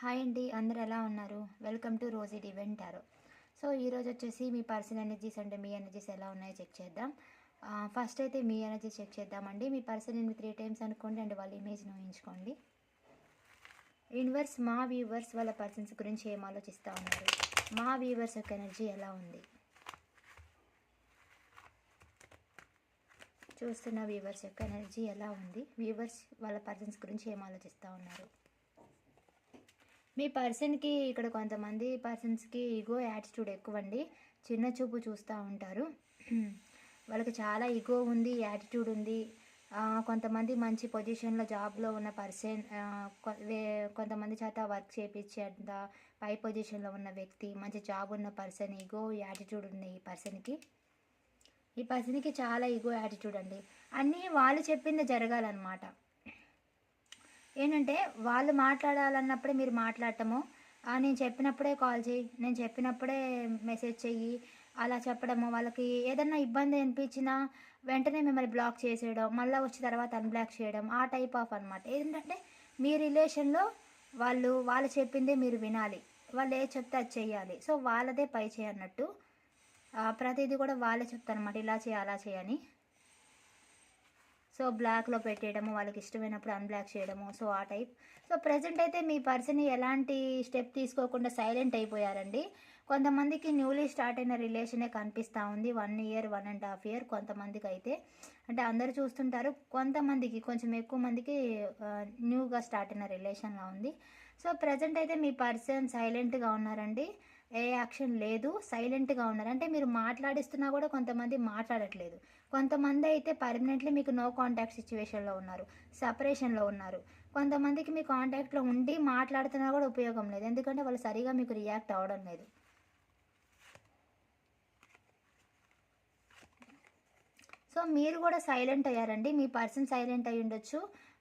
Hi అండి అందరు ఎలా ఉన్నారు? Welcome to Rosy divine tarot. So ఈరోజు వచ్చేసి మీ పర్సనల్ ఎనర్జీస్ అంటే మీ ఎనర్జీస్ ఎలా ఉన్నాయో చెక్ చేద్దాం. ఫస్ట్ అయితే మీ ఎనర్జీ చెక్ చేద్దామండి. మీ పర్సన్ ఎన్ని త్రీ టైమ్స్ అనుకోండి అండ్ వాళ్ళ ఇమేజ్ని ఊహించుకోండి. యూనివర్స్ మా వ్యూవర్స్ వాళ్ళ పర్సన్స్ గురించి ఏం ఆలోచిస్తూ ఉన్నారు? మా వ్యూవర్స్ యొక్క ఎనర్జీ ఎలా ఉంది? చూస్తున్న వ్యూవర్స్ యొక్క ఎనర్జీ ఎలా ఉంది? వ్యూవర్స్ వాళ్ళ పర్సన్స్ గురించి ఏం ఆలోచిస్తూ ఉన్నారు? మీ పర్సన్కి ఇక్కడ కొంతమంది పర్సన్స్కి ఈగో యాటిట్యూడ్ ఎక్కువ అండి చిన్న చూపు చూస్తూ ఉంటారు. వాళ్ళకి చాలా ఈగో ఉంది యాటిట్యూడ్ ఉంది. కొంతమంది మంచి పొజిషన్లో జాబ్లో ఉన్న పర్సన్ వే- కొంతమంది చేత వర్క్ చేయించేంత పై పొజిషన్లో ఉన్న వ్యక్తి మంచి జాబ్ ఉన్న పర్సన్ ఈగో యాటిట్యూడ్ ఉంది ఈ పర్సన్కి. ఈ పర్సన్కి చాలా ఈగో యాటిట్యూడ్ అండి. అన్నీ వాళ్ళు చెప్పింది జరగాలన్నమాట. ఏంటంటే వాళ్ళు మాట్లాడాలన్నప్పుడే మీరు మాట్లాడటము. నేను చెప్పినప్పుడే కాల్ చేయి నేను చెప్పినప్పుడే మెసేజ్ చెయ్యి అలా చెప్పడము. వాళ్ళకి ఏదన్నా ఇబ్బంది అనిపించినా వెంటనే మిమ్మల్ని బ్లాక్ చేసేయడం మళ్ళీ వచ్చిన తర్వాత అన్బ్లాక్ చేయడం ఆ టైప్ ఆఫ్ అనమాట ఏంటంటే మీ రిలేషన్లో వాళ్ళు వాళ్ళు చెప్పిందే మీరు వినాలి. వాళ్ళు ఏ చెప్తే అది చెయ్యాలి. సో వాళ్ళదే పై చేయన్నట్టు ప్రతిదీ కూడా వాళ్ళే చెప్తారనమాట ఇలా చేయి అలా చేయని సో బ్లాక్లో పెట్టేయడము వాళ్ళకి ఇష్టమైనప్పుడు అన్బ్లాక్ చేయడము సో ఆ టైప్ సో ప్రజెంట్ అయితే మీ పర్సన్ ఎలాంటి స్టెప్ తీసుకోకుండా సైలెంట్ అయిపోయారండి. కొంతమందికి న్యూలీ స్టార్ట్ అయిన రిలేషనే కనిపిస్తూ ఉంది one year one and half year కొంతమందికి అయితే అంటే అందరు చూస్తుంటారు కొంతమందికి కొంచెం ఎక్కువ మందికి న్యూగా స్టార్ట్ అయిన రిలేషన్లా ఉంది. సో ప్రజెంట్ అయితే మీ పర్సన్ సైలెంట్గా ఉన్నారండి. ఏ యాక్షన్ లేదు సైలెంట్గా ఉన్నారు. అంటే మీరు మాట్లాడిస్తున్నా కూడా కొంతమంది మాట్లాడట్లేదు. కొంతమంది అయితే పర్మనెంట్లీ మీకు నో కాంటాక్ట్ సిచ్యువేషన్లో ఉన్నారు సపరేషన్లో ఉన్నారు. కొంతమందికి మీ కాంటాక్ట్లో ఉండి మాట్లాడుతున్నా కూడా ఉపయోగం లేదు. ఎందుకంటే వాళ్ళు సరిగా మీకు రియాక్ట్ అవ్వడం లేదు. సో మీరు కూడా సైలెంట్ అయ్యారండి. మీ పర్సన్ సైలెంట్ అయ్యి ఉండొచ్చు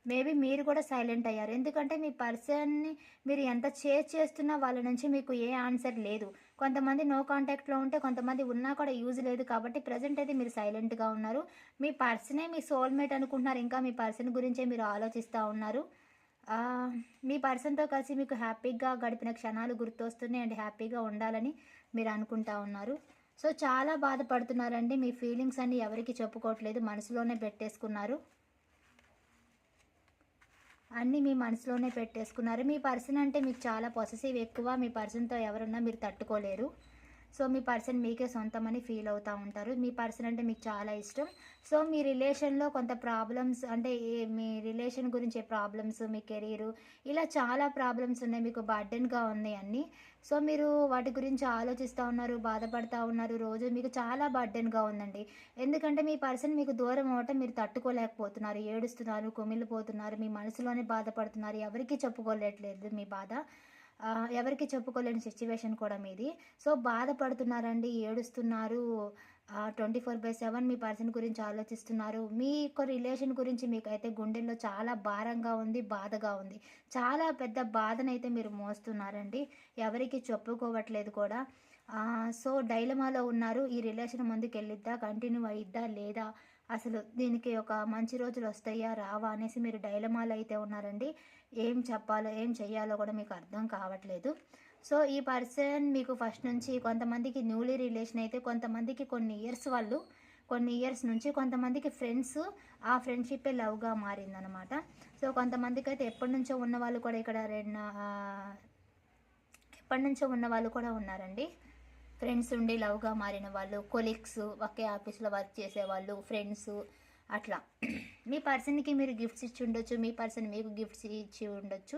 మేబీ మీరు కూడా సైలెంట్ అయ్యారు. ఎందుకంటే మీ పర్సన్ని మీరు ఎంత చేజ్ చేస్తున్నా వాళ్ళ నుంచి మీకు ఏ ఆన్సర్ లేదు. కొంతమంది నో కాంటాక్ట్లో ఉంటే కొంతమంది ఉన్నా కూడా యూజ్ లేదు కాబట్టి ప్రజెంట్ అయితే మీరు సైలెంట్గా ఉన్నారు. మీ పర్సనే మీ సోల్మేట్ అనుకుంటున్నారు. ఇంకా మీ పర్సన్ గురించే మీరు ఆలోచిస్తూ ఉన్నారు. మీ పర్సన్తో కలిసి మీకు హ్యాపీగా గడిపిన క్షణాలు గుర్తొస్తున్నాయి అండ్ హ్యాపీగా ఉండాలని మీరు అనుకుంటా ఉన్నారు. సో చాలా బాధపడుతున్నారండి. మీ ఫీలింగ్స్ అన్ని ఎవరికి చెప్పుకోవట్లేదు. మనసులోనే పెట్టేసుకున్నారు. అన్నీ మీ మనసులోనే పెట్టేసుకున్నారు. మీ పర్సన్ అంటే మీకు చాలా పొసెసివ్ ఎక్కువ. మీ పర్సన్తో ఎవరున్నా మీరు తట్టుకోలేరు. సో మీ పర్సన్ మీకే సొంతమని ఫీల్ అవుతూ ఉంటారు. మీ పర్సన్ అంటే మీకు చాలా ఇష్టం. సో మీ రిలేషన్లో కొంత ప్రాబ్లమ్స్ అంటే ఏ- మీ రిలేషన్ గురించే ప్రాబ్లమ్స్ మీ కెరీరు ఇలా చాలా ప్రాబ్లమ్స్ ఉన్నాయి. మీకు బర్డెన్గా ఉన్నాయి అన్నీ. సో మీరు వాటి గురించి ఆలోచిస్తూ ఉన్నారు బాధపడుతూ ఉన్నారు. రోజు మీకు చాలా బర్డెన్గా ఉందండి. ఎందుకంటే మీ పర్సన్ మీకు దూరం అవ్వటం మీరు తట్టుకోలేకపోతున్నారు. ఏడుస్తున్నారు కుమిలిపోతున్నారు మీ మనసులోనే బాధపడుతున్నారు. ఎవరికీ చెప్పుకోలేట్లేదు మీ బాధ. ఎవరికి చెప్పుకోలేని సిచ్యువేషన్ కూడా మీది. సో బాధపడుతున్నారండి ఏడుస్తున్నారు. ట్వంటీ ఫోర్ బై సెవెన్ మీ పర్సన్ గురించి ఆలోచిస్తున్నారు. మీ యొక్క రిలేషన్ గురించి మీకైతే గుండెల్లో చాలా భారంగా ఉంది బాధగా ఉంది. చాలా పెద్ద బాధనైతే మీరు మోస్తున్నారండి. ఎవరికి చెప్పుకోవట్లేదు కూడా. సో డైలమాలో ఉన్నారు. ఈ రిలేషన్ ముందుకు వెళ్ళిద్దా కంటిన్యూ అయిద్దా లేదా? అసలు దీనికి ఒక మంచి రోజులు వస్తాయా రావా అనేసి మీరు డైలమాలో అయితే ఉన్నారండి. ఏం చెప్పాలో ఏం చెయ్యాలో కూడా మీకు అర్థం కావట్లేదు. సో ఈ పర్సన్ మీకు ఫస్ట్ నుంచి కొంతమందికి న్యూలీ రిలేషన్ అయితే కొంతమందికి కొన్ని ఇయర్స్ వాళ్ళు కొన్ని ఇయర్స్ నుంచి కొంతమందికి ఫ్రెండ్స్ ఆ ఫ్రెండ్షిప్పే లవ్గా మారిందనమాట సో కొంతమందికి అయితే ఎప్పటి నుంచో ఉన్న వాళ్ళు కూడా ఇక్కడ రెండు ఎప్పటి నుంచో ఉన్న వాళ్ళు కూడా ఉన్నారండి. ఫ్రెండ్స్ ఉండి లవ్గా మారిన వాళ్ళు కొలీగ్స్ ఒకే ఆఫీస్లో వర్క్ చేసేవాళ్ళు ఫ్రెండ్స్ అట్లా. మీ పర్సన్కి మీరు గిఫ్ట్స్ ఇచ్చి ఉండొచ్చు మీ పర్సన్ మీకు గిఫ్ట్స్ ఇచ్చి ఉండొచ్చు.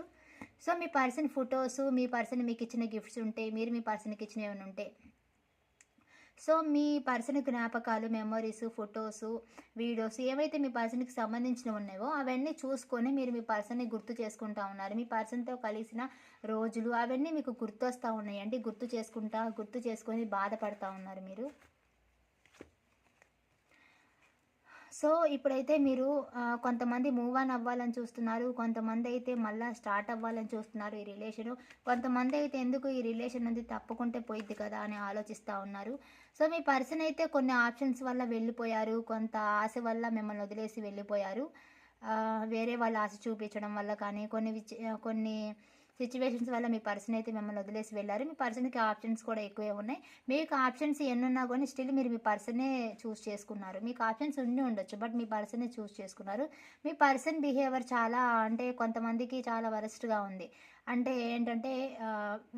సో మీ పర్సన్ ఫొటోస్ మీ పర్సన్ మీకు ఇచ్చిన గిఫ్ట్స్ ఉంటే మీరు మీ పర్సన్కి ఇచ్చిన ఏమైనా ఉంటే. సో మీ పర్సన్ జ్ఞాపకాలు మెమొరీస్ ఫొటోస్ వీడియోస్ ఏవైతే మీ పర్సన్కి సంబంధించినవి ఉన్నాయో అవన్నీ చూసుకొని మీరు మీ పర్సన్ని గుర్తు చేసుకుంటా ఉన్నారు. మీ పర్సన్తో కలిసిన రోజులు అవన్నీ మీకు గుర్తొస్తూ ఉన్నాయండి. గుర్తు చేసుకుంటా గుర్తు చేసుకొని బాధపడతా ఉన్నారు మీరు. సో ఇప్పుడైతే మీరు కొంతమంది మూవ్ ఆన్ అవ్వాలని చూస్తున్నారు. కొంతమంది అయితే మళ్ళీ స్టార్ట్ అవ్వాలని చూస్తున్నారు ఈ రిలేషన్ కొంతమంది అయితే ఎందుకు ఈ రిలేషన్ అనేది తప్పుకుంటే పోయిద్ది కదా అని ఆలోచిస్తూ ఉన్నారు. సో మీ పర్సన్ అయితే కొన్ని ఆప్షన్స్ వల్ల వెళ్ళిపోయారు. కొంత ఆశ వల్ల మిమ్మల్ని వదిలేసి వెళ్ళిపోయారు. వేరే వాళ్ళ ఆశ చూపించడం వల్ల కానీ కొన్ని విచ- కొన్ని సిచ్యువేషన్స్ వల్ల మీ పర్సన్ అయితే మిమ్మల్ని వదిలేసి వెళ్ళారు. మీ పర్సన్కి ఆప్షన్స్ కూడా ఎక్కువే ఉన్నాయి. మీకు ఆప్షన్స్ ఎన్ని ఉన్నా కానీ స్టిల్ మీరు మీ పర్సనే చూస్ చేసుకున్నారు. మీకు ఆప్షన్స్ ఉండి ఉండొచ్చు బట్ మీ పర్సనే చూస్ చేసుకున్నారు. మీ పర్సన్ బిహేవియర్ చాలా అంటే కొంతమందికి చాలా వరస్ట్గా ఉంది. అంటే ఏంటంటే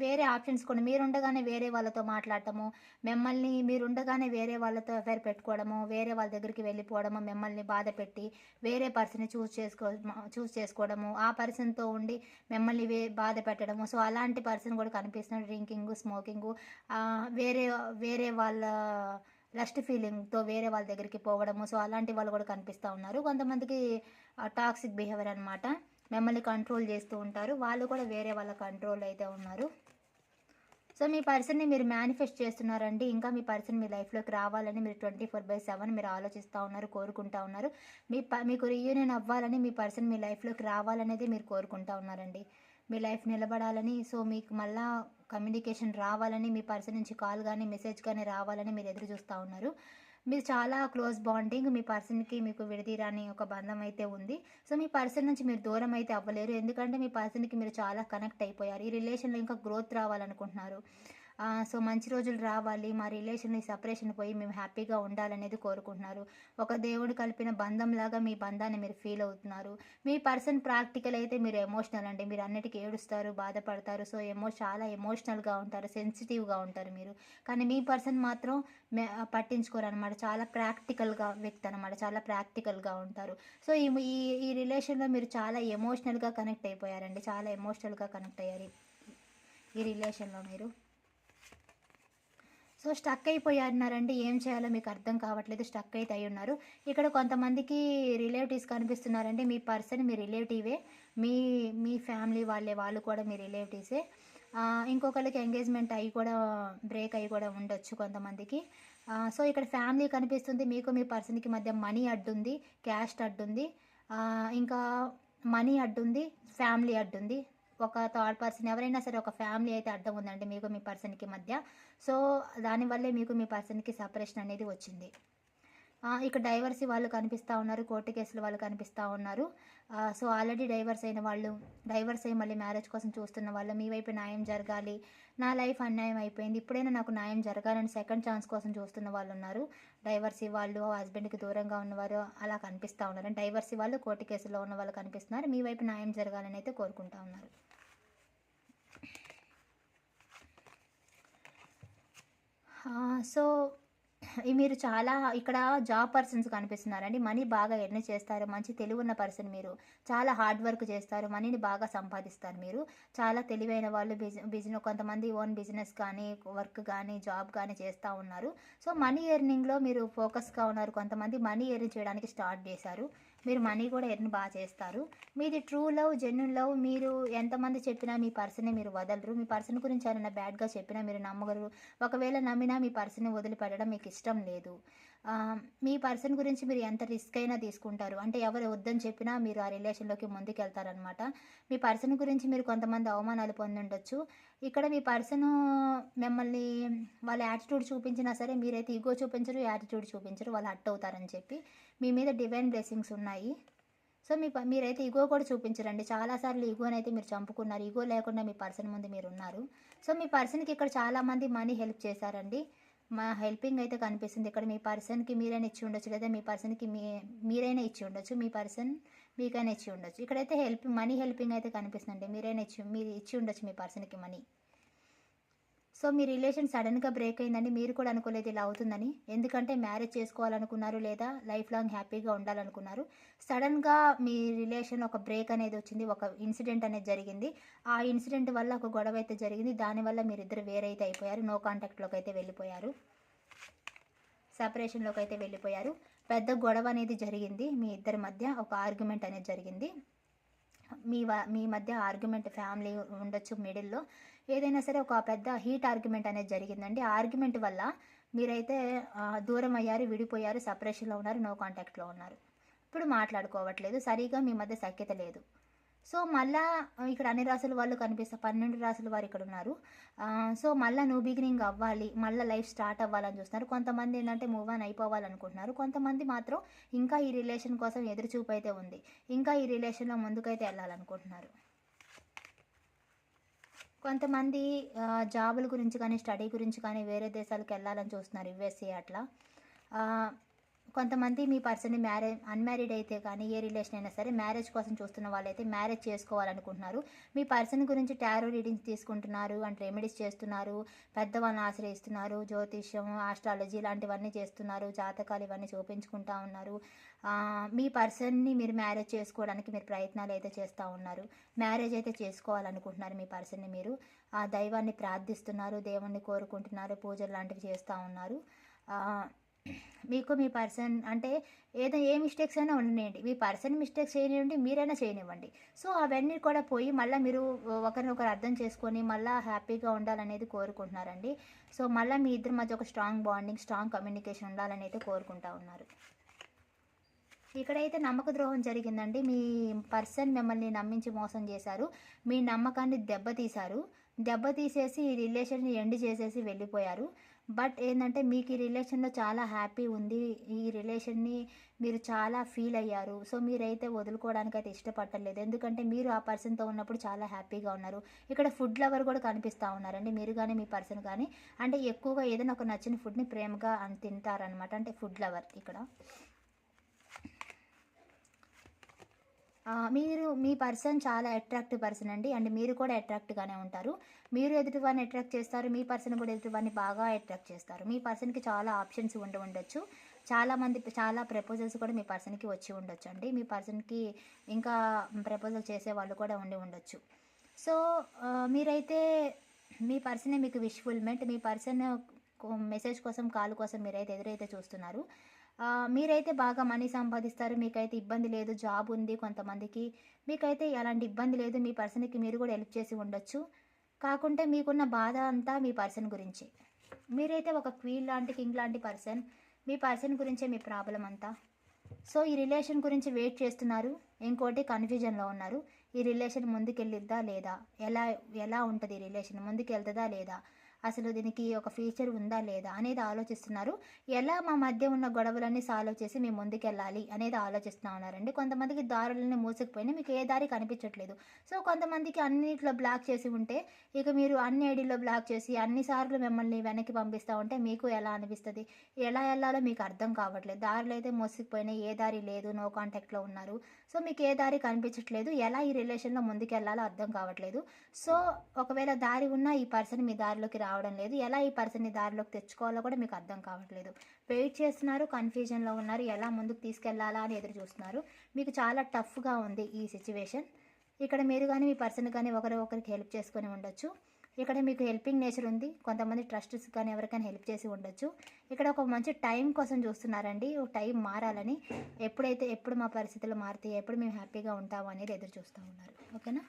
వేరే ఆప్షన్స్ కూడా మీరు ఉండగానే వేరే వాళ్ళతో మాట్లాడటము మిమ్మల్ని మీరు ఉండగానే వేరే వాళ్ళతో అఫైర్ పెట్టుకోవడము వేరే వాళ్ళ దగ్గరికి వెళ్ళిపోవడము మిమ్మల్ని బాధ పెట్టి వేరే పర్సన్ని చూస్ చేసుకో చూస్ చేసుకోవడము ఆ పర్సన్తో ఉండి మిమ్మల్ని వే బాధ పెట్టడము. సో అలాంటి పర్సన్ కూడా కనిపిస్తున్నాడు. డ్రింకింగ్ స్మోకింగ్ వేరే వేరే వాళ్ళ లస్ట్ ఫీలింగ్తో వేరే వాళ్ళ దగ్గరికి పోవడము. సో అలాంటి వాళ్ళు కూడా కనిపిస్తూ ఉన్నారు. కొంతమందికి టాక్సిక్ బిహేవియర్ అనమాట మిమ్మల్ని కంట్రోల్ చేస్తూ ఉంటారు. వాళ్ళు కూడా వేరే వాళ్ళ కంట్రోల్ అయితే ఉన్నారు. సో మీ పర్సన్ని మీరు మేనిఫెస్ట్ చేస్తున్నారండి. ఇంకా మీ పర్సన్ మీ లైఫ్లోకి రావాలని మీరు ట్వంటీ ఫోర్ బై సెవెన్ మీరు ఆలోచిస్తూ ఉన్నారు కోరుకుంటా ఉన్నారు. మీ ప మీకు రీయూనియన్ అవ్వాలని మీ పర్సన్ మీ లైఫ్లోకి రావాలనేది మీరు కోరుకుంటా ఉన్నారండి. మీ లైఫ్ నిలబడాలని సో మీకు మళ్ళా కమ్యూనికేషన్ రావాలని మీ పర్సన్ నుంచి కాల్ కానీ మెసేజ్ కానీ రావాలని మీరు ఎదురు చూస్తూ ఉన్నారు. మీరు చాలా క్లోజ్ బాండింగ్ మీ పర్సన్కి మీకు విడదీరాని ఒక బంధం అయితే ఉంది. సో మీ పర్సన్ నుంచి మీరు దూరం అయితే అవ్వలేరు. ఎందుకంటే మీ పర్సన్కి మీరు చాలా కనెక్ట్ అయిపోయారు. ఈ రిలేషన్లో ఇంకా గ్రోత్ రావాలనుకుంటున్నారు. సో మంచి రోజులు రావాలి. మా రిలేషన్ సపరేషన్ పోయి మేము హ్యాపీగా ఉండాలనేది కోరుకుంటున్నారు. ఒక దేవుడు కలిపిన బంధంలాగా మీ బంధాన్ని మీరు ఫీల్ అవుతున్నారు. మీ పర్సన్ ప్రాక్టికల్ అయితే మీరు ఎమోషనల్ అండి. మీరు అన్నిటికీ ఏడుస్తారు బాధపడతారు. సో ఎమో చాలా ఎమోషనల్గా ఉంటారు సెన్సిటివ్గా ఉంటారు మీరు. కానీ మీ పర్సన్ మాత్రం పట్టించుకోరు అనమాట చాలా ప్రాక్టికల్గా వ్యక్తి అనమాట చాలా ప్రాక్టికల్గా ఉంటారు. సో ఈ ఈ ఈ రిలేషన్లో మీరు చాలా ఎమోషనల్గా కనెక్ట్ అయిపోయారండి. చాలా ఎమోషనల్గా కనెక్ట్ అయ్యారు ఈ రిలేషన్లో మీరు. సో స్టక్ అయిపోయారన్నారండి ఏం చేయాలో మీకు అర్థం కావట్లేదు స్టక్ అయితే అయి ఉన్నారు. ఇక్కడ కొంతమందికి రిలేటివ్స్ కనిపిస్తున్నారంటే మీ పర్సన్ మీ రిలేటివే మీ మీ ఫ్యామిలీ వాళ్ళే వాళ్ళు కూడా మీ రిలేటివ్సే. ఇంకొకరికి ఎంగేజ్మెంట్ అయ్యి కూడా బ్రేక్ అయ్యి కూడా ఉండొచ్చు కొంతమందికి. సో ఇక్కడ ఫ్యామిలీ కనిపిస్తుంది మీకు మీ పర్సన్కి మధ్య మనీ అడ్డుంది క్యాస్ట్ అడ్డుంది ఇంకా మనీ అడ్డుంది ఫ్యామిలీ అడ్డుంది. ఒక థర్డ్ పర్సన్ ఎవరైనా సరే ఒక ఫ్యామిలీ అయితే అర్థం ఉందండి మీకు మీ పర్సన్కి మధ్య. సో దానివల్లే మీకు మీ పర్సన్కి సపరేషన్ అనేది వచ్చింది. ఇక డైవర్సీ వాళ్ళు కనిపిస్తూ ఉన్నారు కోర్టు కేసులు వాళ్ళు కనిపిస్తూ ఉన్నారు. సో ఆల్రెడీ డైవర్స్ అయిన వాళ్ళు డైవర్స్ అయ్యి మళ్ళీ మ్యారేజ్ కోసం చూస్తున్న వాళ్ళు మీ వైపు న్యాయం జరగాలి నా లైఫ్ అన్యాయం అయిపోయింది. ఇప్పుడైనా నాకు న్యాయం జరగాలని సెకండ్ ఛాన్స్ కోసం చూస్తున్న వాళ్ళు ఉన్నారు డైవర్సీ వాళ్ళు హస్బెండ్కి దూరంగా ఉన్నవారు అలా కనిపిస్తూ ఉన్నారు. డైవర్సీ వాళ్ళు కోర్టు కేసులో ఉన్న వాళ్ళు కనిపిస్తున్నారు. మీ వైపు న్యాయం జరగాలని అయితే కోరుకుంటా ఉన్నారు. సో మీరు చాలా ఇక్కడ జాబ్ పర్సన్స్ కనిపిస్తున్నారండి. మనీ బాగా ఎర్న్ చేస్తారు. మంచి తెలివున్న పర్సన్ మీరు. చాలా హార్డ్ వర్క్ చేస్తారు. మనీని బాగా సంపాదిస్తారు మీరు. చాలా తెలివైన వాళ్ళు బిజినెస్ కొంతమంది ఓన్ బిజినెస్ కానీ వర్క్ కానీ జాబ్ కానీ చేస్తూ ఉన్నారు. సో మనీ ఎర్నింగ్లో మీరు ఫోకస్గా ఉన్నారు. కొంతమంది మనీ ఎర్న్ చేయడానికి స్టార్ట్ చేశారు. మీరు మనీ కూడా ఎర్న్ బాగా చేస్తారు. మీది ట్రూ లవ్ జెన్యున్ లవ్ మీరు ఎంతమంది చెప్పినా మీ పర్సనే మీరు వదలరు. మీ పర్సన్ గురించి ఏమైనా బ్యాడ్గా చెప్పినా మీరు నమ్మగలరు. ఒకవేళ నమ్మినా మీ పర్సన్ని వదిలిపెట్టడం మీకు ఇష్టం లేదు. మీ పర్సన్ గురించి మీరు ఎంత రిస్క్ అయినా తీసుకుంటారు. అంటే ఎవరు వద్దని చెప్పినా మీరు ఆ రిలేషన్లోకి ముందుకెళ్తారనమాట మీ పర్సన్ గురించి మీరు కొంతమంది అవమానాలు పొంది ఉండొచ్చు. ఇక్కడ మీ పర్సన్ మిమ్మల్ని వాళ్ళ యాటిట్యూడ్ చూపించినా సరే మీరైతే ఈగో చూపించరు యాటిట్యూడ్ చూపించరు వాళ్ళు హట్ అవుతారని చెప్పి మీ మీద డివైన్ బ్లెస్సింగ్స్ ఉన్నాయి. సో మీ ప- మీరైతే ఈగో కూడా చూపించరండి. చాలాసార్లు ఈగోని అయితే మీరు చంపుకున్నారు. ఈగో లేకుండా మీ పర్సన్ ముందు మీరు ఉన్నారు. సో మీ పర్సన్కి ఇక్కడ చాలామంది మనీ హెల్ప్ చేశారండి. మా హెల్పింగ్ అయితే కనిపిస్తుంది. ఇక్కడ మీ పర్సన్కి మీరైనా ఇచ్చి ఉండొచ్చు. లేదా మీ పర్సన్కి మీ మీరైనా ఇచ్చి ఉండొచ్చు. మీ పర్సన్ మీకైనా ఇచ్చి ఉండొచ్చు. ఇక్కడైతే హెల్ప్ మనీ హెల్పింగ్ అయితే కనిపిస్తుంది మీరైనా ఇచ్చి మీరు ఇచ్చి ఉండొచ్చు మీ పర్సన్కి మనీ సో మీ రిలేషన్ సడన్గా బ్రేక్ అయిందని మీరు కూడా అనుకోలేదు ఇలా అవుతుందని? ఎందుకంటే మ్యారేజ్ చేసుకోవాలనుకున్నారు లేదా లైఫ్ లాంగ్ హ్యాపీగా ఉండాలనుకున్నారు. సడన్గా మీ రిలేషన్ ఒక బ్రేక్ అనేది వచ్చింది ఒక ఇన్సిడెంట్ అనేది జరిగింది. ఆ ఇన్సిడెంట్ వల్ల ఒక గొడవ అయితే జరిగింది. దానివల్ల మీరిద్దరు వేరైతే అయిపోయారు. నో కాంటాక్ట్లోకి అయితే వెళ్ళిపోయారు. సపరేషన్లోకి అయితే వెళ్ళిపోయారు. పెద్ద గొడవ అనేది జరిగింది. మీ ఇద్దరి మధ్య ఒక ఆర్గ్యుమెంట్ అనేది జరిగింది. మీ వ- మీ మధ్య ఆర్గ్యుమెంట్ ఫ్యామిలీ ఉండొచ్చు మిడిల్లో ఏదైనా సరే ఒక పెద్ద హీట్ ఆర్గ్యుమెంట్ అనేది జరిగిందండి. ఆర్గ్యుమెంట్ వల్ల మీరైతే దూరం అయ్యారు విడిపోయారు సపరేషన్లో ఉన్నారు నో కాంటాక్ట్లో ఉన్నారు. ఇప్పుడు మాట్లాడుకోవట్లేదు. సరిగా మీ మధ్య సఖ్యత లేదు. సో మళ్ళా ఇక్కడ అన్ని రాసుల వాళ్ళు కనిపిస్తారు పన్నెండు రాసుల వారు ఇక్కడ ఉన్నారు. సో మళ్ళీ న్యూ బిగినింగ్ అవ్వాలి మళ్ళీ లైఫ్ స్టార్ట్ అవ్వాలని చూస్తున్నారు. కొంతమంది ఏంటంటే మూవ్ ఆన్ అయిపోవాలనుకుంటున్నారు. కొంతమంది మాత్రం ఇంకా ఈ రిలేషన్ కోసం ఎదురు చూపు అయితే ఉంది. ఇంకా ఈ రిలేషన్లో ముందుకైతే వెళ్ళాలనుకుంటున్నారు. కొంతమంది జాబుల గురించి కానీ స్టడీ గురించి కానీ వేరే దేశాలకు వెళ్ళాలని చూస్తున్నారు యుఎస్ఏ అట్లా. కొంతమంది మీ పర్సన్ మ్యారేజ్ అన్మ్యారీడ్ అయితే కానీ ఏ రిలేషన్ అయినా సరే మ్యారేజ్ కోసం చూస్తున్న వాళ్ళైతే మ్యారేజ్ చేసుకోవాలనుకుంటున్నారు. మీ పర్సన్ గురించి టారో రీడింగ్స్ తీసుకుంటున్నారు అండ్ రెమెడీస్ చేస్తున్నారు పెద్దవాళ్ళని ఆశ్రయిస్తున్నారు జ్యోతిష్యం ఆస్ట్రాలజీ ఇలాంటివన్నీ చేస్తున్నారు జాతకాలు ఇవన్నీ చూపించుకుంటా ఉన్నారు. మీ పర్సన్ని మీరు మ్యారేజ్ చేసుకోవడానికి మీరు ప్రయత్నాలు అయితే చేస్తూ ఉన్నారు. మ్యారేజ్ అయితే చేసుకోవాలనుకుంటున్నారు మీ పర్సన్ని మీరు. ఆ దైవాన్ని ప్రార్థిస్తున్నారు దేవుణ్ణి కోరుకుంటున్నారు పూజలు లాంటివి చేస్తూ ఉన్నారు. మీకు మీ పర్సన్ అంటే ఏదో ఏ మిస్టేక్స్ అయినా ఉండనివ్వండి మీ పర్సన్ మిస్టేక్స్ చేయనివ్వండి మీరైనా చేయనివ్వండి. సో అవన్నీ కూడా పోయి మళ్ళీ మీరు ఒకరినొకరు అర్థం చేసుకొని మళ్ళీ హ్యాపీగా ఉండాలనేది కోరుకుంటున్నారండి. సో మళ్ళీ మీ ఇద్దరి మధ్య ఒక స్ట్రాంగ్ బాండింగ్ స్ట్రాంగ్ కమ్యూనికేషన్ ఉండాలని అయితే కోరుకుంటా ఉన్నారు. ఇక్కడైతే నమ్మక ద్రోహం జరిగిందండి. మీ పర్సన్ మిమ్మల్ని నమ్మించి మోసం చేశారు. మీ నమ్మకాన్ని దెబ్బతీశారు. దెబ్బతీసేసి ఈ రిలేషన్ని ఎండ్ చేసేసి వెళ్ళిపోయారు. బట్ ఏంటంటే మీకు ఈ రిలేషన్లో చాలా హ్యాపీ ఉంది. ఈ రిలేషన్ని మీరు చాలా ఫీల్ అయ్యారు. సో మీరైతే వదులుకోవడానికి అయితే ఇష్టపడలేదు ఎందుకంటే మీరు ఆ పర్సన్తో ఉన్నప్పుడు చాలా హ్యాపీగా ఉన్నారు. ఇక్కడ ఫుడ్ లవర్ కూడా కనిపిస్తూ ఉన్నారండి. మీరు కానీ మీ పర్సన్ కానీ. అంటే ఎక్కువగా ఏదైనా ఒక నచ్చిన ఫుడ్ని ప్రేమగా అని తింటారనమాట అంటే ఫుడ్ లవర్ ఇక్కడ ఆ, మీరు మీ పర్సన్ చాలా అట్రాక్టివ్ పర్సన్ అండి. అండ్ మీరు కూడా అట్రాక్ట్గానే ఉంటారు. మీరు ఎదుటివారిని అట్రాక్ట్ చేస్తారు. మీ పర్సన్ కూడా ఎదుటివారిని బాగా అట్రాక్ట్ చేస్తారు. మీ పర్సన్కి చాలా ఆప్షన్స్ ఉండి ఉండొచ్చు. చాలామంది చాలా ప్రపోజల్స్ కూడా మీ పర్సన్కి వచ్చి ఉండొచ్చు అండి. మీ పర్సన్కి ఇంకా ప్రపోజల్ చేసే వాళ్ళు కూడా ఉండి ఉండొచ్చు. సో మీరైతే మీ పర్సనే మీకు విష్ఫుల్మెంట్ మీ పర్సన్ మెసేజ్ కోసం కాల్ కోసం మీరైతే ఎదురైతే చూస్తున్నారు. మీరైతే బాగా మనీ సంపాదిస్తారు మీకైతే ఇబ్బంది లేదు జాబ్ ఉంది కొంతమందికి. మీకైతే ఎలాంటి ఇబ్బంది లేదు మీ పర్సన్కి మీరు కూడా హెల్ప్ చేసి ఉండొచ్చు. కాకుంటే మీకున్న బాధ అంతా మీ పర్సన్ గురించి. మీరైతే ఒక క్వీన్ లాంటి కింగ్ లాంటి పర్సన్. మీ పర్సన్ గురించే మీ ప్రాబ్లం అంతా. సో ఈ రిలేషన్ గురించి వెయిట్ చేస్తున్నారు. ఇంకోటి కన్ఫ్యూజన్లో ఉన్నారు. ఈ రిలేషన్ ముందుకెళ్ళిద్దా లేదా? ఎలా ఎలా ఉంటుంది ఈ రిలేషన్? ముందుకెళ్తుందా లేదా? అసలు దీనికి ఒక ఫ్యూచర్ ఉందా లేదా అనేది ఆలోచిస్తున్నారు. ఎలా మా మధ్య ఉన్న గొడవలన్నీ సాల్వ్ చేసి మేము ముందుకెళ్ళాలి అనేది ఆలోచిస్తూ ఉన్నారండి. కొంతమందికి దారులన్నీ మూసుకుపోయినా మీకు ఏ దారి కనిపించట్లేదు. సో కొంతమందికి అన్నిట్లో బ్లాక్ చేసి ఉంటే ఇక మీరు అన్ని ఐడీలో బ్లాక్ చేసి అన్నిసార్లు మిమ్మల్ని వెనక్కి పంపిస్తూ ఉంటే మీకు ఎలా అనిపిస్తుంది? ఎలా వెళ్ళాలో మీకు అర్థం కావట్లేదు. దారులు అయితే మూసుకుపోయినాయి. ఏ దారి లేదు. నో కాంటాక్ట్లో ఉన్నారు. సో మీకు ఏ దారి కనిపించట్లేదు. ఎలా ఈ రిలేషన్లో ముందుకెళ్ళాలో అర్థం కావట్లేదు. సో ఒకవేళ దారి ఉన్నా ఈ పర్సన్ మీ దారిలోకి రావడం లేదు. ఎలా ఈ పర్సన్ని దారిలోకి తెచ్చుకోవాలో కూడా మీకు అర్థం కావట్లేదు. వెయిట్ చేస్తున్నారు కన్ఫ్యూజన్లో ఉన్నారు. ఎలా ముందుకు తీసుకెళ్ళాలా అని ఎదురు చూస్తున్నారు. మీకు చాలా టఫ్గా ఉంది ఈ సిచ్యువేషన్ ఇక్కడ మీరు కానీ మీ పర్సన్ కానీ ఒకరి ఒకరికి హెల్ప్ చేసుకొని ఉండొచ్చు. ఇక్కడ మీకు హెల్పింగ్ నేచర్ ఉంది. కొంతమంది ట్రస్ట్స్ కానీ ఎవరికైనా హెల్ప్ చేసి ఉండొచ్చు. ఇక్కడ ఒక మంచి టైం కోసం చూస్తున్నారండి. ఒక టైం మారాలని ఎప్పుడైతే ఎప్పుడు మా పరిస్థితులు మారుతాయి ఎప్పుడు మేము హ్యాపీగా ఉంటాము అనేది ఎదురు చూస్తూ ఉన్నారు. ఓకేనా?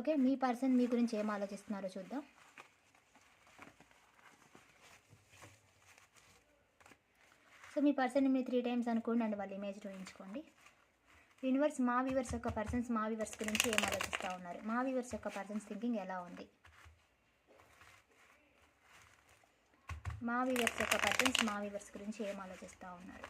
ఓకే మీ పర్సన్ మీ గురించి ఏం ఆలోచిస్తున్నారో చూద్దాం. సో మీ పర్సన్ మీ త్రీ టైమ్స్ అనుకోండి అండ్ వాళ్ళ ఇమేజ్ చూపించుకోండి. యూనివర్స్ మా వ్యూవర్స్ యొక్క పర్సన్స్ మా వ్యూవర్స్ గురించి ఏం ఆలోచిస్తూ ఉన్నారు? మా వ్యూవర్స్ యొక్క పర్సన్స్ థింకింగ్ ఎలా ఉంది? మా వ్యూవర్స్ యొక్క పర్సన్స్ మా వ్యూవర్స్ గురించి ఏం ఆలోచిస్తూ ఉన్నారు?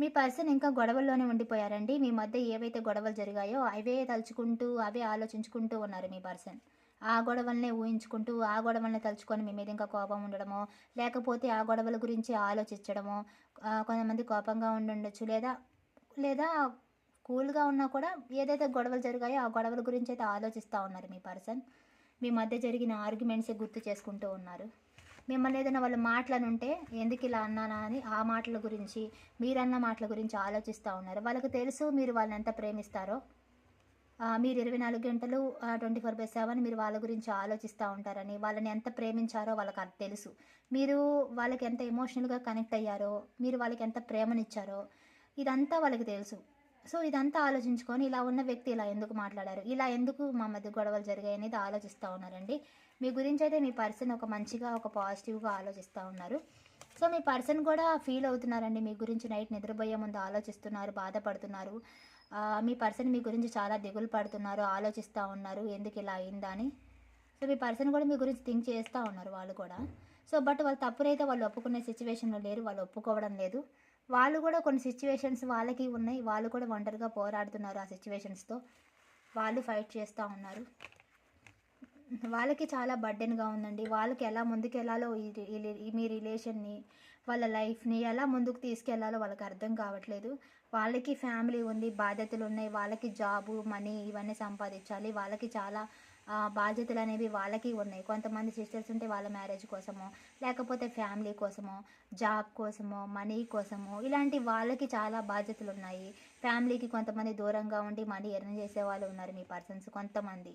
మీ పర్సన్ ఇంకా గొడవల్లోనే ఉండిపోయారండి. మీ మధ్య ఏవైతే గొడవలు జరిగాయో అవే తలుచుకుంటూ అవే ఆలోచించుకుంటూ ఉన్నారు మీ పర్సన్ ఆ గొడవలనే ఊహించుకుంటూ ఆ గొడవలనే తలుచుకొని మీ మీద ఇంకా కోపం ఉండడమో లేకపోతే ఆ గొడవల గురించి ఆలోచించడమో కొంతమంది కోపంగా ఉండి ఉండొచ్చు లేదా లేదా కూల్గా ఉన్నా కూడా ఏదైతే గొడవలు జరిగాయో ఆ గొడవల గురించి అయితే ఆలోచిస్తూ ఉన్నారు మీ పర్సన్. మీ మధ్య జరిగిన ఆర్గ్యుమెంట్సే గుర్తు చేసుకుంటూ ఉన్నారు. మిమ్మల్ని ఏదైనా వాళ్ళు మాటలనుంటే ఎందుకు ఇలా అన్నానా అని ఆ మాటల గురించి మీరన్న మాటల గురించి ఆలోచిస్తూ ఉన్నారు. వాళ్ళకి తెలుసు మీరు వాళ్ళని ఎంత ప్రేమిస్తారో. మీరు ఇరవై నాలుగు గంటలు ట్వంటీ ఫోర్ బై సెవెన్ మీరు వాళ్ళ గురించి ఆలోచిస్తూ ఉంటారని వాళ్ళని ఎంత ప్రేమించారో వాళ్ళకి అది తెలుసు. మీరు వాళ్ళకి ఎంత ఎమోషనల్గా కనెక్ట్ అయ్యారో మీరు వాళ్ళకి ఎంత ప్రేమనిచ్చారో ఇదంతా వాళ్ళకి తెలుసు. సో ఇదంతా ఆలోచించుకొని ఇలా ఉన్న వ్యక్తి ఇలా ఎందుకు మాట్లాడారు ఇలా ఎందుకు మా మధ్య గొడవలు జరిగాయి అనేది ఆలోచిస్తూ ఉన్నారండి. మీ గురించి అయితే మీ పర్సన్ ఒక మంచిగా ఒక పాజిటివ్గా ఆలోచిస్తూ ఉన్నారు. సో మీ పర్సన్ కూడా ఫీల్ అవుతున్నారండి మీ గురించి నైట్ నిద్రపోయే ముందు ఆలోచిస్తున్నారు బాధపడుతున్నారు. మీ పర్సన్ మీ గురించి చాలా దిగులు పడుతున్నారు ఆలోచిస్తూ ఉన్నారు ఎందుకు ఇలా అయిందా అని సో మీ పర్సన్ కూడా మీ గురించి థింక్ చేస్తూ ఉన్నారు వాళ్ళు కూడా. సో బట్ వాళ్ళు తప్పునైతే వాళ్ళు ఒప్పుకునే సిచ్యువేషన్లో లేరు వాళ్ళు ఒప్పుకోవడం లేదు. వాళ్ళు కూడా కొన్ని సిచ్యువేషన్స్ వాళ్ళకి ఉన్నాయి వాళ్ళు కూడా ఒంటరిగా పోరాడుతున్నారు ఆ సిచ్యువేషన్స్తో. వాళ్ళు ఫైట్ చేస్తూ ఉన్నారు. వాళ్ళకి చాలా బర్డెన్గా ఉందండి. వాళ్ళకి ఎలా ముందుకెళ్ళాలో ఈ మీ రిలేషన్ని వాళ్ళ లైఫ్ని ఎలా ముందుకు తీసుకెళ్ళాలో వాళ్ళకి అర్థం కావట్లేదు. వాళ్ళకి ఫ్యామిలీ ఉంది బాధ్యతలు ఉన్నాయి వాళ్ళకి జాబు మనీ ఇవన్నీ సంపాదించాలి. వాళ్ళకి చాలా బాధ్యతలు అనేవి వాళ్ళకి ఉన్నాయి. కొంతమంది సిస్టర్స్ ఉంటే వాళ్ళ మ్యారేజ్ కోసమో లేకపోతే ఫ్యామిలీ కోసమో జాబ్ కోసమో మనీ కోసమో ఇలాంటి వాళ్ళకి చాలా బాధ్యతలు ఉన్నాయి. ఫ్యామిలీకి కొంతమంది దూరంగా ఉండి మనీ ఎర్న్ చేసే వాళ్ళు ఉన్నారు మీ పర్సన్స్ కొంతమంది.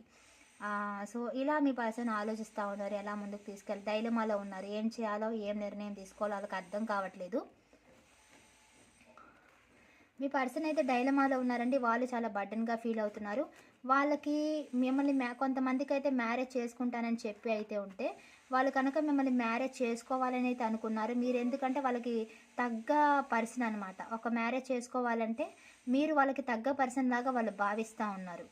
సో ఇలా మీ పర్సన్ ఆలోచిస్తూ ఉన్నారు ఎలా ముందుకు తీసుకెళ్ళి డైలమాలో ఉన్నారు ఏం చేయాలో ఏం నిర్ణయం తీసుకోవాలో వాళ్ళకి అర్థం కావట్లేదు. మీ పర్సన్ అయితే డైలమాలో ఉన్నారండి వాళ్ళు చాలా బర్డన్గా ఫీల్ అవుతున్నారు. వాళ్ళకి మిమ్మల్ని మ్యా కొంతమందికి అయితే మ్యారేజ్ చేసుకుంటానని చెప్పి అయితే ఉంటే వాళ్ళు కనుక మిమ్మల్ని మ్యారేజ్ చేసుకోవాలని అయితే అనుకున్నారు మీరు ఎందుకంటే వాళ్ళకి తగ్గ పర్సన్ అనమాట ఒక మ్యారేజ్ చేసుకోవాలంటే మీరు వాళ్ళకి తగ్గ పర్సన్ లాగా వాళ్ళు భావిస్తూ ఉన్నారు.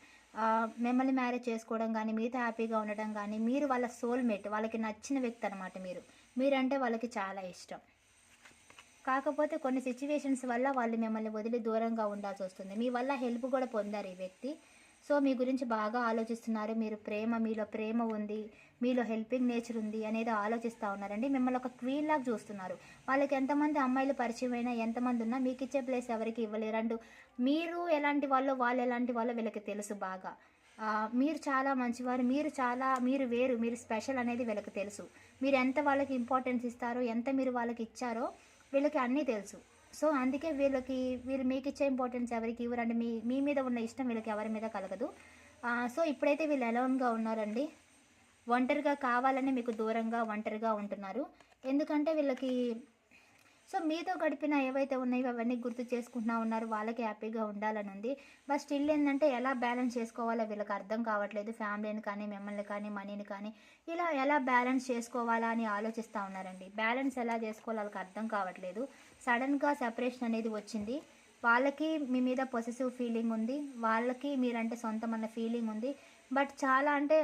మిమ్మల్ని మ్యారేజ్ చేసుకోవడం కానీ మీతో హ్యాపీగా ఉండడం కానీ మీరు వాళ్ళ సోల్మేట్ వాళ్ళకి నచ్చిన వ్యక్తి అనమాట మీరు. మీరంటే వాళ్ళకి చాలా ఇష్టం. కాకపోతే కొన్ని సిచ్యువేషన్స్ వల్ల వాళ్ళు మిమ్మల్ని వదిలి దూరంగా ఉండాల్సి వస్తుంది. మీ వల్ల హెల్ప్ కూడా పొందారు ఈ వ్యక్తి. సో మీ గురించి బాగా ఆలోచిస్తున్నారు. మీరు ప్రేమ మీలో ప్రేమ ఉంది మీలో హెల్పింగ్ నేచర్ ఉంది అనేది ఆలోచిస్తూ ఉన్నారండి. మిమ్మల్ని ఒక క్వీన్ లాగా చూస్తున్నారు. వాళ్ళకి ఎంతమంది అమ్మాయిలు పరిచయం అయినా ఎంతమంది ఉన్నా మీకు ఇచ్చే ప్లేస్ ఎవరికి ఇవ్వలేరు. మీరు ఎలాంటి వాళ్ళో వాళ్ళు ఎలాంటి వాళ్ళో వీళ్ళకి తెలుసు బాగా. మీరు చాలా మంచివారు మీరు చాలా మీరు వేరు మీరు స్పెషల్ అనేది వీళ్ళకి తెలుసు. మీరు ఎంత వాళ్ళకి ఇంపార్టెన్స్ ఇస్తారో ఎంత మీరు వాళ్ళకి ఇచ్చారో వీళ్ళకి అన్నీ తెలుసు. సో అందుకే వీళ్ళకి వీళ్ళు మీకు ఇచ్చే ఇంపార్టెన్స్ ఎవరికి ఇవ్వరండి. మీ మీ మీద ఉన్న ఇష్టం వీళ్ళకి ఎవరి మీద కలగదు. సో ఇప్పుడైతే వీళ్ళు అలౌన్గా ఉన్నారండి. ఒంటరిగా కావాలని మీకు దూరంగా ఒంటరిగా ఉంటున్నారు. ఎందుకంటే వీళ్ళకి సో మీతో గడిపిన ఏవైతే ఉన్నాయో అవన్నీ గుర్తు చేసుకుంటున్నా ఉన్నారు. వాళ్ళకి హ్యాపీగా ఉండాలని ఉంది. బట్ స్టిల్ ఏంటంటే ఎలా బ్యాలెన్స్ చేసుకోవాలో వీళ్ళకి అర్థం కావట్లేదు. ఫ్యామిలీని కానీ మిమ్మల్ని కానీ మనీని కానీ ఇలా ఎలా బ్యాలెన్స్ చేసుకోవాలా అని ఆలోచిస్తూ ఉన్నారండి. బ్యాలెన్స్ ఎలా చేసుకోవాలో వాళ్ళకి అర్థం కావట్లేదు. సడన్గా సెపరేషన్ అనేది వచ్చింది. వాళ్ళకి మీ మీద పొసెసివ్ ఫీలింగ్ ఉంది. వాళ్ళకి మీరంటే సొంతం అన్న ఫీలింగ్ ఉంది. బట్ చాలా అంటే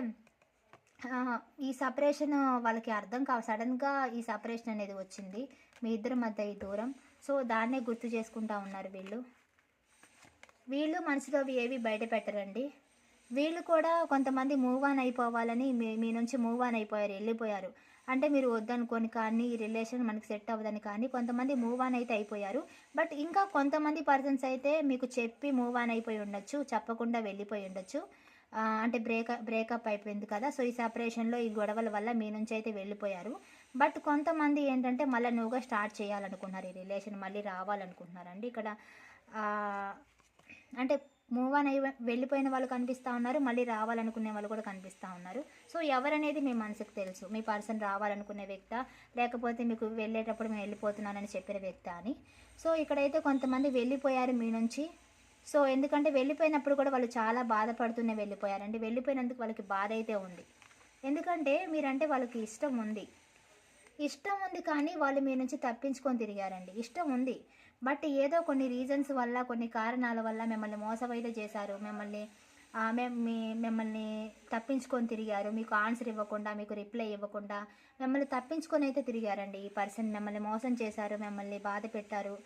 ఈ సపరేషన్ వాళ్ళకి అర్థం కావు. సడన్గా ఈ సపరేషన్ అనేది వచ్చింది. మీ ఇద్దరి మధ్య ఈ దూరం. సో దాన్నే గుర్తు చేసుకుంటా ఉన్నారు వీళ్ళు. వీళ్ళు మనసులో ఏవి బయట పెట్టరండి? వీళ్ళు కూడా కొంతమంది మూవ్ ఆన్ అయిపోవాలని మీ మీ నుంచి మూవ్ ఆన్ అయిపోయారు వెళ్ళిపోయారు. అంటే మీరు వద్దనుకొని కానీ ఈ రిలేషన్ మనకి సెట్ అవ్వదని కానీ కొంతమంది మూవ్ ఆన్ అయితే అయిపోయారు. బట్ ఇంకా కొంతమంది పర్సన్స్ అయితే మీకు చెప్పి మూవ్ ఆన్ అయిపోయి ఉండొచ్చు చెప్పకుండా వెళ్ళిపోయి ఉండొచ్చు. అంటే బ్రేక్ బ్రేకప్ అయిపోయింది కదా సో ఈ సపరేషన్లో ఈ గొడవల వల్ల మీ నుంచి అయితే వెళ్ళిపోయారు. బట్ కొంతమంది ఏంటంటే మళ్ళీ నువ్వుగా స్టార్ట్ చేయాలనుకున్నారు ఈ రిలేషన్ మళ్ళీ రావాలనుకుంటున్నారండి. ఇక్కడ అంటే మూవ్ అని వెళ్ళిపోయిన వాళ్ళు కనిపిస్తూ ఉన్నారు మళ్ళీ రావాలనుకునే వాళ్ళు కూడా కనిపిస్తూ ఉన్నారు. సో ఎవరనేది మీ మనసుకు తెలుసు. మీ పర్సన్ రావాలనుకునే వ్యక్త లేకపోతే మీకు వెళ్ళేటప్పుడు మేము వెళ్ళిపోతున్నానని చెప్పిన వ్యక్త అని. సో ఇక్కడైతే కొంతమంది వెళ్ళిపోయారు మీ నుంచి. సో ఎందుకంటే వెళ్ళిపోయినప్పుడు కూడా వాళ్ళు చాలా బాధపడుతూనే వెళ్ళిపోయారండి. వెళ్ళిపోయినందుకు వాళ్ళకి బాధ అయితే ఉంది. ఎందుకంటే మీరంటే వాళ్ళకి ఇష్టం ఉంది. ఇష్టం ఉంది కానీ వాళ్ళు మీ నుంచి తప్పించుకొని తిరిగారండి. ఇష్టం ఉంది. బట్ ఏదో కొన్ని రీజన్స్ వల్ల కొన్ని కారణాల వల్ల మిమ్మల్ని మోసమైతే చేశారు. మిమ్మల్ని మేం మీ మిమ్మల్ని తప్పించుకొని తిరిగారు. మీకు ఆన్సర్ ఇవ్వకుండా మీకు రిప్లై ఇవ్వకుండా మిమ్మల్ని తప్పించుకొని అయితే తిరిగారండి. ఈ పర్సన్ మిమ్మల్ని మోసం చేశారు మిమ్మల్ని బాధ పెట్టారు.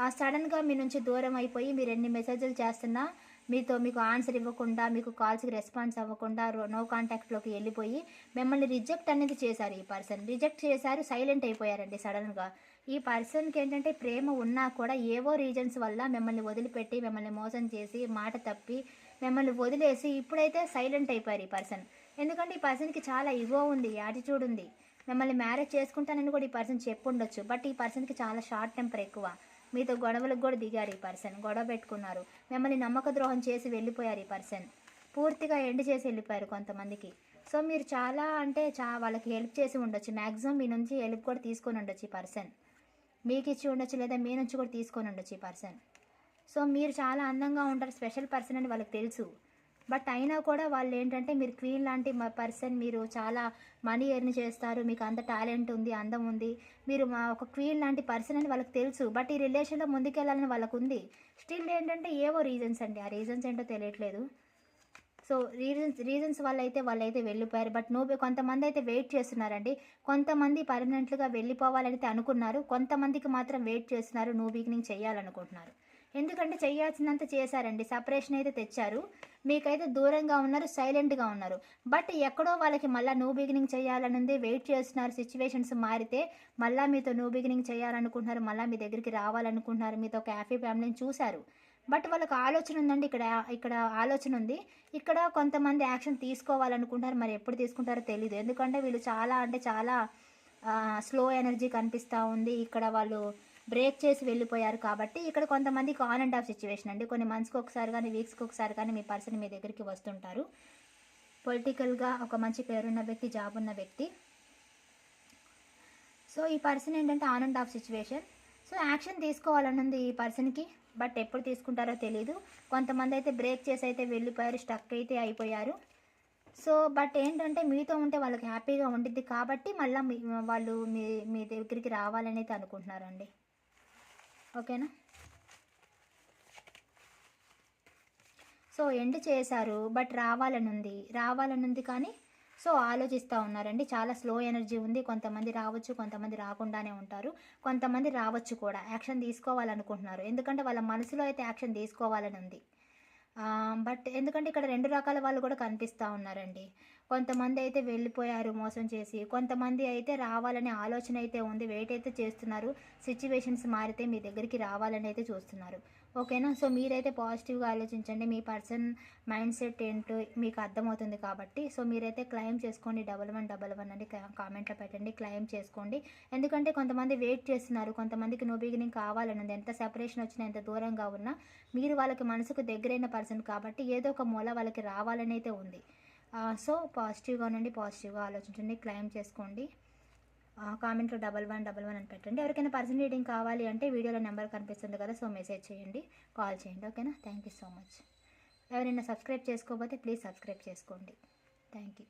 ఆ సడన్గా మీ నుంచి దూరం అయిపోయి మీరు ఎన్ని మెసేజ్లు చేస్తున్నా మీతో మీకు ఆన్సర్ ఇవ్వకుండా మీకు కాల్స్కి రెస్పాన్స్ అవ్వకుండా రో- నో కాంటాక్ట్లోకి వెళ్ళిపోయి మిమ్మల్ని రిజెక్ట్ అనేది చేశారు ఈ పర్సన్ రిజెక్ట్ చేశారు సైలెంట్ అయిపోయారండి సడన్గా ఈ పర్సన్కి ఏంటంటే ప్రేమ ఉన్నా కూడా ఏవో రీజన్స్ వల్ల మిమ్మల్ని వదిలిపెట్టి మిమ్మల్ని మోసం చేసి మాట తప్పి మిమ్మల్ని వదిలేసి ఇప్పుడైతే సైలెంట్ అయిపోయారు ఈ పర్సన్ ఎందుకంటే ఈ పర్సన్కి చాలా ఇగో ఉంది యాటిట్యూడ్ ఉంది. మిమ్మల్ని మ్యారేజ్ చేసుకుంటానని కూడా ఈ పర్సన్ చెప్పుండొచ్చు. బట్ ఈ పర్సన్కి చాలా షార్ట్ టెంపర్ ఎక్కువ. మీతో గొడవలకు కూడా దిగారు ఈ పర్సన్ గొడవ పెట్టుకున్నారు. మిమ్మల్ని నమ్మక ద్రోహం చేసి వెళ్ళిపోయారు ఈ పర్సన్ పూర్తిగా ఎండ్ చేసి వెళ్ళిపోయారు కొంతమందికి. సో మీరు చాలా అంటే చా వాళ్ళకి హెల్ప్ చేసి ఉండొచ్చు. మ్యాక్సిమం మీ నుంచి హెల్ప్ కూడా తీసుకొని ఉండొచ్చు ఈ పర్సన్ మీకు ఇచ్చి ఉండొచ్చు లేదా మీ నుంచి కూడా తీసుకొని ఉండొచ్చు ఈ పర్సన్. సో మీరు చాలా అందంగా ఉంటారు స్పెషల్ పర్సన్ అని వాళ్ళకి తెలుసు. బట్ అయినా కూడా వాళ్ళు ఏంటంటే మీరు క్వీన్ లాంటి పర్సన్ మీరు చాలా మనీ ఎర్న్ చేస్తారు మీకు అంత టాలెంట్ ఉంది అందం ఉంది. మీరు మా ఒక క్వీన్ లాంటి పర్సన్ అని వాళ్ళకి తెలుసు బట్ ఈ రిలేషన్లో ముందుకెళ్ళాలని వాళ్ళకు ఉంది స్టిల్ ఏంటంటే ఏవో రీజన్స్ అండి. ఆ రీజన్స్ ఏంటో తెలియట్లేదు. సో రీజన్స్ రీజన్స్ వల్ల అయితే వాళ్ళు అయితే వెళ్ళిపోయారు. బట్ నువ్వు కొంతమంది అయితే వెయిట్ చేస్తున్నారండి. కొంతమంది పర్మనెంట్గా వెళ్ళిపోవాలని అయితే అనుకున్నారు. కొంతమందికి మాత్రం వెయిట్ చేస్తున్నారు. నువ్వు బిగినింగ్ చేయాలనుకుంటున్నారు. ఎందుకంటే చేయాల్సినంత చేశారండి. సపరేషన్ అయితే తెచ్చారు. మీకైతే దూరంగా ఉన్నారు సైలెంట్గా ఉన్నారు. బట్ ఎక్కడో వాళ్ళకి మళ్ళీ న్యూ బిగినింగ్ చేయాలని ఉంది వెయిట్ చేస్తున్నారు సిచ్యువేషన్స్ మారితే మళ్ళీ మీతో న్యూ బిగినింగ్ చేయాలనుకుంటున్నారు మళ్ళీ మీ దగ్గరికి రావాలనుకుంటున్నారు మీతో ఒక హ్యాపీ ఫ్యామిలీని చూశారు. బట్ వాళ్ళకి ఆలోచన ఉందండి. ఇక్కడ ఇక్కడ ఆలోచన ఉంది. ఇక్కడ కొంతమంది యాక్షన్ తీసుకోవాలనుకుంటారు. మరి ఎప్పుడు తీసుకుంటారో తెలియదు ఎందుకంటే వీళ్ళు చాలా అంటే చాలా స్లో ఎనర్జీ కనిపిస్తూ ఉంది. ఇక్కడ వాళ్ళు బ్రేక్ చేసి వెళ్ళిపోయారు కాబట్టి ఇక్కడ కొంతమందికి ఆన్ అండ్ ఆఫ్ సిచ్యువేషన్ అండి. కొన్ని మంత్స్కి ఒకసారి కానీ వీక్స్కి ఒకసారి కానీ మీ పర్సన్ మీ దగ్గరికి వస్తుంటారు. పొలిటికల్గా ఒక మంచి పేరున్న వ్యక్తి జాబ్ ఉన్న వ్యక్తి. సో ఈ పర్సన్ ఏంటంటే on and off situation. So action తీసుకోవాలని ఉంది ఈ పర్సన్కి. బట్ ఎప్పుడు తీసుకుంటారో తెలియదు కొంతమంది అయితే బ్రేక్ చేసి అయితే వెళ్ళిపోయారు స్టక్ అయితే అయిపోయారు. సో బట్ ఏంటంటే మీతో ఉంటే వాళ్ళకి హ్యాపీగా ఉండిద్ది కాబట్టి మళ్ళీ మీ వాళ్ళు మీ మీ దగ్గరికి రావాలని అయితే అనుకుంటున్నారండి. ఓకేనా? సో ఎండ్ చేశారు బట్ రావాలని ఉంది రావాలని ఉంది కానీ సో ఆలోచిస్తూ ఉన్నారండి. చాలా స్లో ఎనర్జీ ఉంది. కొంతమంది రావచ్చు కొంతమంది రాకుండానే ఉంటారు. కొంతమంది రావచ్చు కూడా. యాక్షన్ తీసుకోవాలనుకుంటున్నారు. ఎందుకంటే వాళ్ళ మనసులో అయితే యాక్షన్ తీసుకోవాలని ఉంది. బట్ ఎందుకంటే ఇక్కడ రెండు రకాల వాళ్ళు కూడా కనిపిస్తూ ఉన్నారండి. కొంతమంది అయితే వెళ్ళిపోయారు మోసం చేసి. కొంతమంది అయితే రావాలనే ఆలోచన అయితే ఉంది. వెయిట్ అయితే చేస్తున్నారు. సిచ్యువేషన్స్ మారితే మీ దగ్గరికి రావాలని అయితే చూస్తున్నారు. ఓకేనా? సో మీరైతే పాజిటివ్గా ఆలోచించండి. మీ పర్సన్ మైండ్ సెట్ ఏంటో మీకు అర్థమవుతుంది కాబట్టి. సో మీరైతే క్లెయిమ్ చేసుకోండి. డబల్ వన్ డబల్ వన్ అని కామెంట్లో పెట్టండి. క్లెయిమ్ చేసుకోండి. ఎందుకంటే కొంతమంది వెయిట్ చేస్తున్నారు. కొంతమందికి నో బిగినింగ్ కావాలని ఎంత సెపరేషన్ వచ్చినా ఎంత దూరంగా ఉన్నా మీరు వాళ్ళకి మనసుకు దగ్గరైన పర్సన్ కాబట్టి ఏదో ఒక మూల వాళ్ళకి రావాలని అయితే ఉంది సో పాజిటివ్గా ఉండండి. పాజిటివ్గా ఆలోచించండి. క్లెయిమ్ చేసుకోండి. కామెంట్లో డబల్ వన్ డబల్ వన్ అని పెట్టండి. ఎవరికైనా పర్సన్ రీడింగ్ కావాలి అంటే వీడియోలో నెంబర్ కనిపిస్తుంది కదా సో మెసేజ్ చేయండి కాల్ చేయండి ఓకేనా? Thank you so much. ఎవరైనా సబ్స్క్రైబ్ చేసుకోకపోతే ప్లీజ్ సబ్స్క్రైబ్ చేసుకోండి. Thank you.